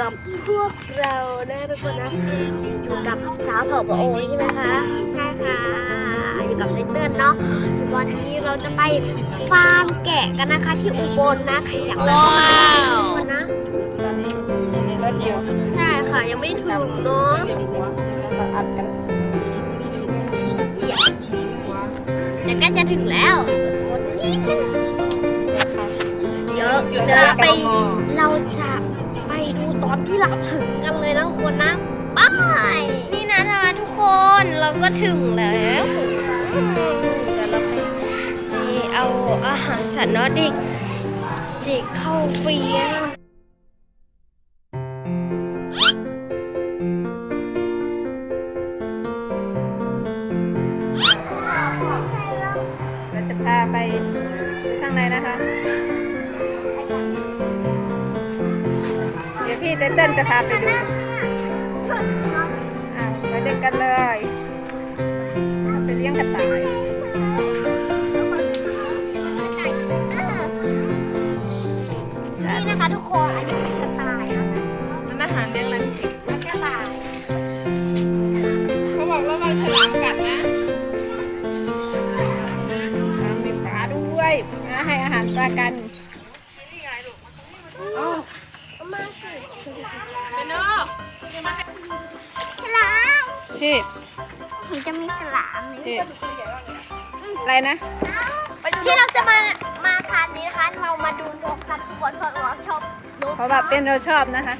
กับพวกเรานะทุกคนนะอยู่กับสาวเผ่าปะโอใช่ไหมคะใช่ค่ะอยู่กับไตเติ้ลเนาะวันนี้เราจะไปฟาร์มแกะกันนะคะที่อุบลนะใครอยากไปก็มาทุกคนนะตอนนี้ในรถอยู่ใช่ค่ะยังไม่ถึงเนาะอัดกันเดี๋ยวใกล้จะถึงแล้วทนนิดนึงเดี๋ยวเดี๋ยวเราไปเราจะ ตอนที่เราถึงกันเลยนะทุกคนนะบายนี่นะททุกคนเราก็ถึงแล้วเดี๋ยวเราไปไปเอาอาหารสัตว์เนาะเด็กเด็กเข้าฟรีนะเราจะพาไปข้างในนะคะ เดี๋ยวพี่เต้นจะพาไปดูอะไปเดินกันเลยเอาไปเลี้ยงกระต่ายนี่นะคะทุกคนอันนี้เป็นกระต่ายนะมันอาหารเลี้ยงอะไรมันกระต่ายเขาบอกว่าเราฉลามกัดนะมีปลาด้วยให้อาหารปลากันโอ้เอามาสิ เป็นนกฉลามพี่ถึงจะมีฉลามพี่อะไรนะ ที่เราจะมา มาคานนี้นะคะ เรามาดูนกกันทุกคนเพราะเราชอบนกเพราะว่าเป็นเราชอบนะคะ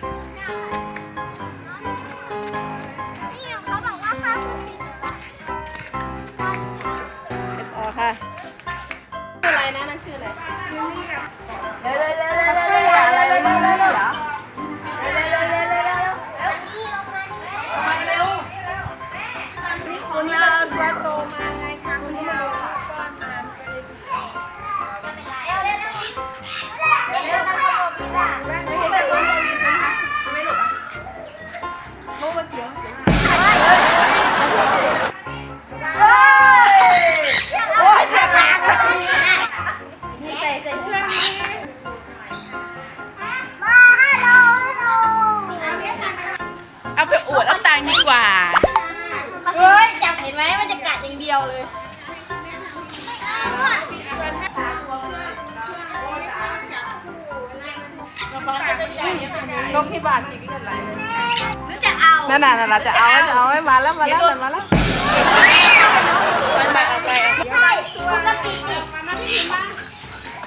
ย่างเดียวเลยนกที่บ้านจริงก็ไรหรือจะเอานั่นน่ะนั่นน่ะจะเอาจะเอามาแล้วมาแล้วมาแล้วไปไปเอาไปใช่ปกตินี่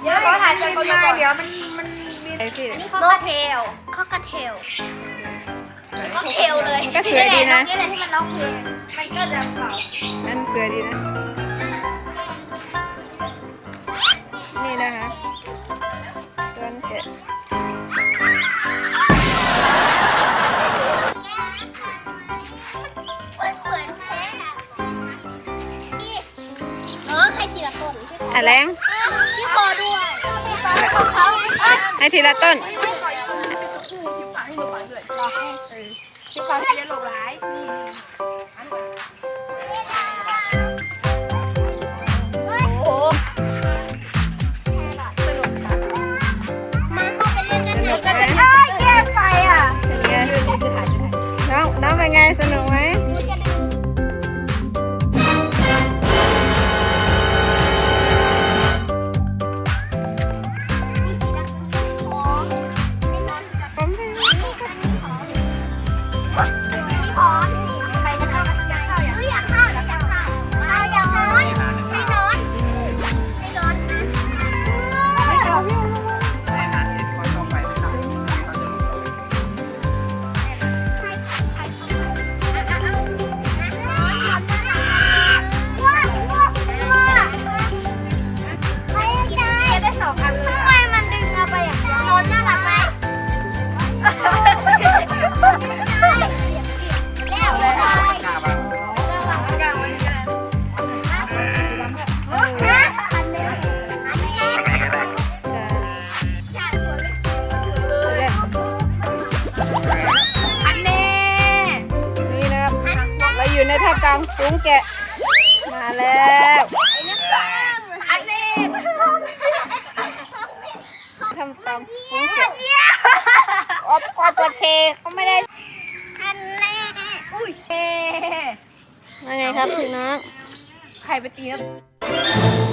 เดี๋ยวขอถ่ายคนมาเดี๋ยวมันมันมีไอพี่อันนี้ข้อกระเทลข้อกระเทลข้อ เทลเลยก็สวยดีนะ นี่แหละที่มันร้องเพลงมันก็จะเป่านั่นสวยดีนะ นี่นะคะต้นแกะเหมือนเหมือนแพ้นี่เออให้ทีละต้นที่อะแรงที่คอด้วยของเขาเอ้ยให้ทีละต้น ที่เข อยู่ในท่ากลางฝูงแกะ มาแล้วอันนี้ทำตามฝูงแกะอบกอดกอดเชเขาไม่ได้อันนี้อุ้ยเว่าไงครับพี่น้องใครไปตีครับ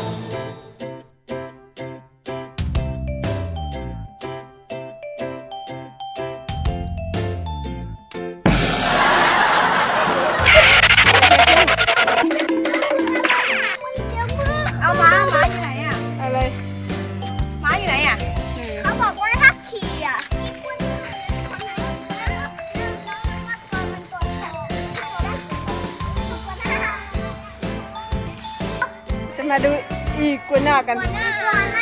จะมาดูอีกัวน้ากัน ตัวหน้า